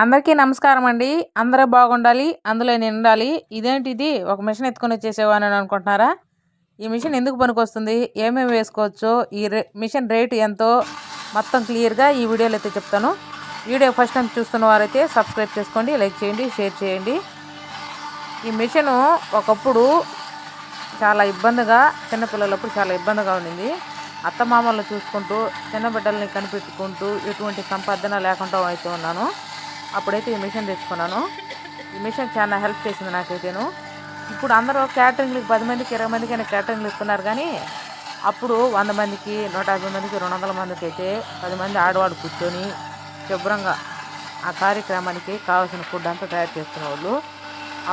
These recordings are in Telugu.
అందరికీ నమస్కారం అండి. అందరూ బాగుండాలి అందులో నేను ఉండాలి ఇదేంటిది? ఒక మిషన్ ఎత్తుకొని వచ్చేసేవాను అనుకుంటున్నారా? ఈ మిషన్ ఎందుకు పనికొస్తుంది? ఏమేమి వేసుకోవచ్చు? ఈ రే మిషన్ రేటు ఎంతో? మొత్తం క్లియర్గా ఈ వీడియోలో అయితే చెప్తాను. వీడియో ఫస్ట్ టైం చూస్తున్న వారైతే సబ్స్క్రైబ్ చేసుకోండి లైక్ చేయండి షేర్ చేయండి. ఈ మిషను ఒకప్పుడు చాలా ఇబ్బందిగా చిన్నపిల్లలప్పుడు చాలా ఇబ్బందిగా ఉండింది. అత్తమామలను చూసుకుంటూ చిన్న బిడ్డల్ని కనిపెట్టుకుంటూ ఎటువంటి సంపాదన లేకుండా అయితే ఉన్నాను. అప్పుడైతే ఈ మిషన్ తెచ్చుకున్నాను. ఈ మిషన్ చాలా హెల్ప్ చేసింది నాకైతేను. ఇప్పుడు అందరూ క్యాటరింగ్లకు పది మందికి ఇరవై మందికి అయినా క్యాటరింగ్లు ఇస్తున్నారు కానీ అప్పుడు వంద మందికి నూట యాభై మందికి రెండు వందల మందికి అయితే పది మంది ఆడవాడు కూర్చొని శుభ్రంగా ఆ కార్యక్రమానికి కావాల్సిన ఫుడ్ అంతా తయారు చేసుకునే వాళ్ళు.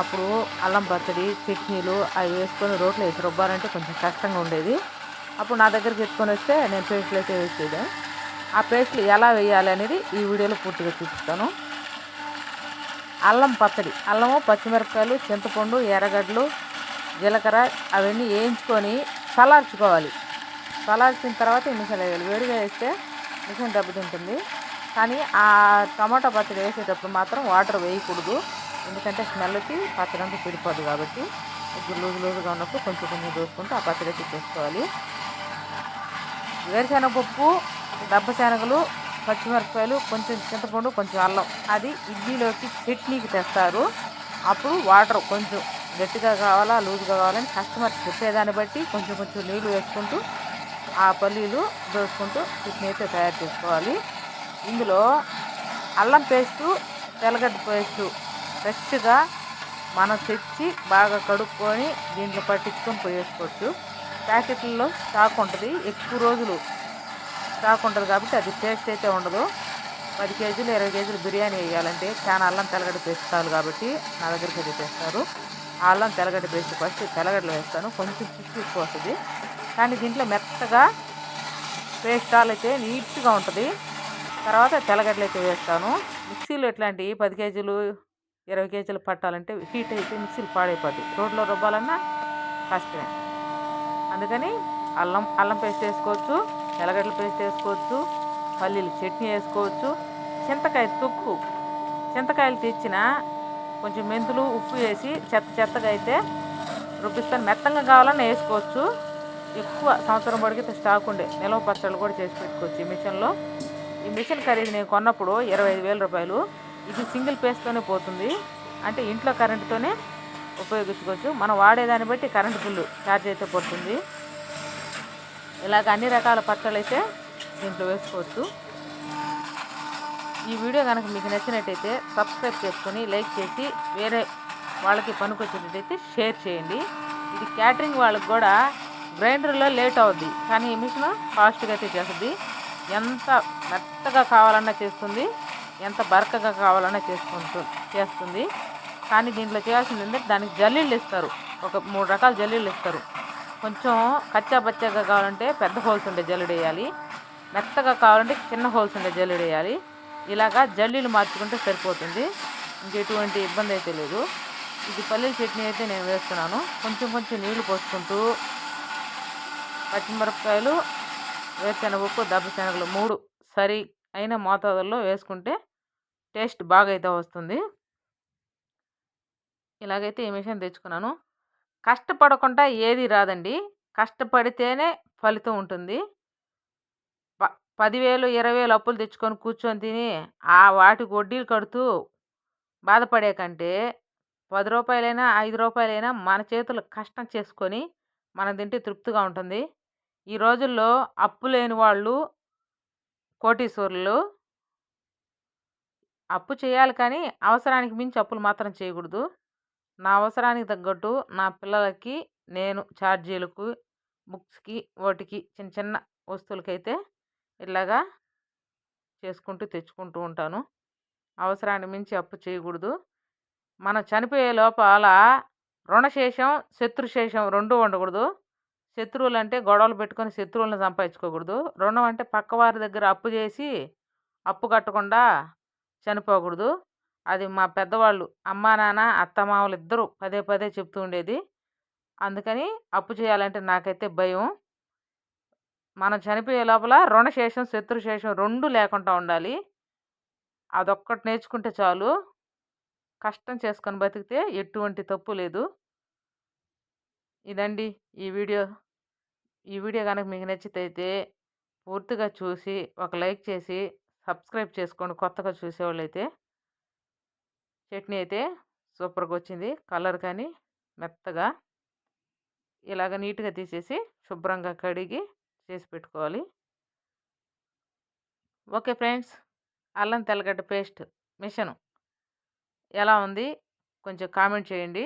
అప్పుడు అల్లం పచ్చడి చట్నీలు అవి వేసుకొని రోట్లో వేసి రుబ్బారంటే కొంచెం కష్టంగా ఉండేది. అప్పుడు నా దగ్గరికి ఎత్తుకొని వస్తే నేను పేస్ట్లు అయితే వేసేది. ఆ పేస్ట్లు ఎలా వేయాలి అనేది ఈ వీడియోలో పూర్తిగా చూపిస్తాను. అల్లం పచ్చడి. అల్లము పచ్చిమిరపకాయలు చింతపండు ఎర్రగడ్డలు జీలకర్ర అవన్నీ వేయించుకొని చల్లార్చుకోవాలి. చల్లార్చిన తర్వాత మిషన్ వేయాలి. వేడిగా వేస్తే మిషన్ దెబ్బతింటుంది. కానీ ఆ టమాటా పచ్చడి వేసేటప్పుడు మాత్రం వాటర్ వేయకూడదు. ఎందుకంటే స్మెల్కి పచ్చడి అంతా పిడిపోదు కాబట్టి ఇప్పుడు లూజు లూజుగా ఉన్నప్పుడు కొంచెం కొంచెం దోసుకుంటూ ఆ పచ్చడి అయితే చేసుకోవాలి వేరుశనగపప్పు దెబ్బ శనగలు పచ్చిమిరపకాయలు కొంచెం చింతపండు కొంచెం అల్లం. అది ఇడ్లీలోకి చట్నీకి తెస్తారు. అప్పుడు వాటర్ కొంచెం గట్టిగా కావాలా లూజ్గా కావాలని కస్టమర్ చెప్పేదాన్ని బట్టి కొంచెం కొంచెం నీళ్ళు వేసుకుంటూ ఆ పల్లీలు దోసుకుంటూ చట్నీ అయితే తయారు చేసుకోవాలి. ఇందులో అల్లం పేస్టు తెల్లగడ్డ పేస్టు ఫ్రెష్గా మనం తెచ్చి బాగా కడుక్కొని దీంట్లో పట్టించుకొని పోయేసుకోవచ్చు. ప్యాకెట్లలో స్టాక్ ఉంటుంది. ఎక్కువ రోజులు స్టాక్ ఉంటుంది కాబట్టి అది టేస్ట్ అయితే ఉండదు. పది కేజీలు ఇరవై కేజీలు బిర్యానీ వేయాలంటే చాలా అల్లం తెల్లగడ్డ పేస్ట్ కావాలి కాబట్టి నా దగ్గరికి అయితే తెస్తారు. ఆ అల్లం తెల్లగడ్డ పేస్ట్ ఫస్ట్ తెల్లగడ్డలు వేస్తాను. కొంచెం చిక్కు ఎక్కువ వస్తుంది. కానీ దీంట్లో మెత్తగా పేస్ట్ అయితే నీట్గా ఉంటుంది. తర్వాత తెల్లగడ్డలు అయితే వేస్తాను. మిక్సీలో ఇట్లాంటి పది కేజీలు ఇరవై కేజీలు పట్టాలంటే హీట్ అయితే మిక్సీలు పాడైపోద్ది. రోడ్లో రుబ్బాలన్నా కష్టమే. అందుకని అల్లం అల్లం పేస్ట్ వేసుకోవచ్చు. తెల్లగడ్డల పేస్ట్ వేసుకోవచ్చు పల్లీలు చట్నీ వేసుకోవచ్చు చింతకాయ తొక్కు. చింతకాయలు తెచ్చిన కొంచెం మెంతులు ఉప్పు వేసి చెత్త చెత్తగా అయితే రుబ్బిస్తాను. మెత్తంగా కావాలని వేసుకోవచ్చు. ఎక్కువ సంవత్సరం పొడిగితే స్టాక్ ఉండే. నిలవ పచ్చళ్ళు కూడా చేసి పెట్టుకోవచ్చు ఈ మిషన్లో. ఈ మిషన్ ఖరీదు నేను కొన్నప్పుడు ఇరవై ఐదు వేల రూపాయలు. ఇది సింగిల్ పేస్తోనే పోతుంది. అంటే ఇంట్లో కరెంటుతోనే ఉపయోగించుకోవచ్చు. మనం వాడేదాన్ని బట్టి కరెంటు బిల్లు ఛార్జ్ అయితే పడుతుంది. ఇలాగ అన్ని రకాల పచ్చళ్ళు అయితే దీంట్లో వేసుకోవచ్చు. ఈ వీడియో కనుక మీకు నచ్చినట్టయితే సబ్స్క్రైబ్ చేసుకొని లైక్ చేసి వేరే వాళ్ళకి పనికొచ్చేటట్టయితే షేర్ చేయండి. ఇది క్యాటరింగ్ వాళ్ళకి కూడా గ్రైండర్లో లేట్ అవుద్ది కానీ ఈ మిషన్ ఫాస్ట్గా అయితే చేస్తుంది. ఎంత మెత్తగా కావాలన్నా చేస్తుంది ఎంత బరకగా కావాలన్నా చేసుకుంటు చేస్తుంది. కానీ దీంట్లో చేయాల్సింది ఏంటంటే దానికి జల్లీళ్ళు ఇస్తారు. ఒక మూడు రకాల జల్లీళ్ళు ఇస్తారు. కొంచెం కచ్చా పచ్చగా కావాలంటే పెద్ద హోల్స్ ఉండే జల్లుడు వేయాలి. మెత్తగా కావాలంటే చిన్న హోల్స్ ఉండే జల్లుడు వేయాలి. ఇలాగా జల్లీలు మార్చుకుంటే సరిపోతుంది. ఇంకెటువంటి ఇబ్బంది అయితే లేదు. ఇది పల్లీల చట్నీ అయితే నేను వేస్తున్నాను. కొంచెం కొంచెం నీళ్ళు పోసుకుంటూ పచ్చిమిరపకాయలు వేరుశనగపప్పు ఉప్పు శనగలు మూడు సరి అయిన మోతాదుల్లో వేసుకుంటే టేస్ట్ బాగా అయితే వస్తుంది. ఇలాగైతే ఈ మిషన్ తెచ్చుకున్నాను. కష్టపడకుండా ఏది రాదండి. కష్టపడితేనే ఫలితం ఉంటుంది. ప పదివేలు ఇరవై వేలు అప్పులు తెచ్చుకొని కూర్చొని తిని ఆ వాటికి వడ్డీలు కడుతూ బాధపడే కంటే పది రూపాయలైనా ఐదు రూపాయలైనా మన చేతులు కష్టం చేసుకొని మనం తింటే తృప్తిగా ఉంటుంది. ఈ రోజుల్లో అప్పు లేని వాళ్ళు కోటీశ్వరులు అప్పు చేయాలి కానీ అవసరానికి మించి అప్పులు మాత్రం చేయకూడదు. నా అవసరానికి తగ్గట్టు నా పిల్లలకి నేను ఛార్జీలకు బుక్స్కి వాటికి చిన్న చిన్న వస్తువులకైతే ఇలాగా చేసుకుంటూ తెచ్చుకుంటూ ఉంటాను. అవసరాన్ని మించి అప్పు చేయకూడదు. మనం చనిపోయే లోపల రుణశేషం శత్రుశేషం రెండు ఉండకూడదు. శత్రువులు అంటే గొడవలు పెట్టుకొని శత్రువులను సంపాదించుకోకూడదు. రుణం అంటే పక్కవారి దగ్గర అప్పు చేసి అప్పు కట్టకుండా చనిపోకూడదు. అది మా పెద్దవాళ్ళు అమ్మా నాన్న అత్తమామలు ఇద్దరు పదే పదే చెప్తూ ఉండేది. అందుకని అప్పు చేయాలంటే నాకైతే భయం. మనం చనిపోయే లోపల రుణశేషం శత్రుశేషం రెండు లేకుండా ఉండాలి. అదొక్కటి నేర్చుకుంటే చాలు. కష్టం చేసుకొని బతికితే ఎటువంటి తప్పు లేదు. ఇదండి ఈ వీడియో. ఈ వీడియో కనుక మీకు నచ్చితే పూర్తిగా చూసి ఒక లైక్ చేసి సబ్స్క్రైబ్ చేసుకోండి కొత్తగా చూసేవాళ్ళు అయితే చట్నీ అయితే సూపర్గా వచ్చింది కలర్ కానీ మెత్తగా. ఇలాగ నీట్గా తీసేసి శుభ్రంగా కడిగి చేసి పెట్టుకోవాలి. Okay friends. అల్లం తెల్లగడ్డ పేస్ట్ మిషను ఎలా ఉంది? కొంచెం కామెంట్ చేయండి.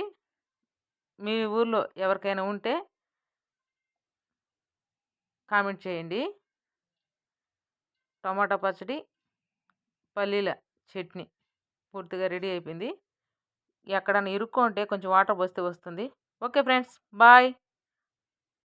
మీ ఊర్లో ఎవరికైనా ఉంటే కామెంట్ చేయండి. టమాటా పచ్చడి పల్లీల చట్నీ. పూర్తిగా రెడీ అయిపోయింది. ఎక్కడన్నా ఇరుక్కుంటే కొంచెం వాటర్ పోస్తే వస్తుంది. Okay friends bye.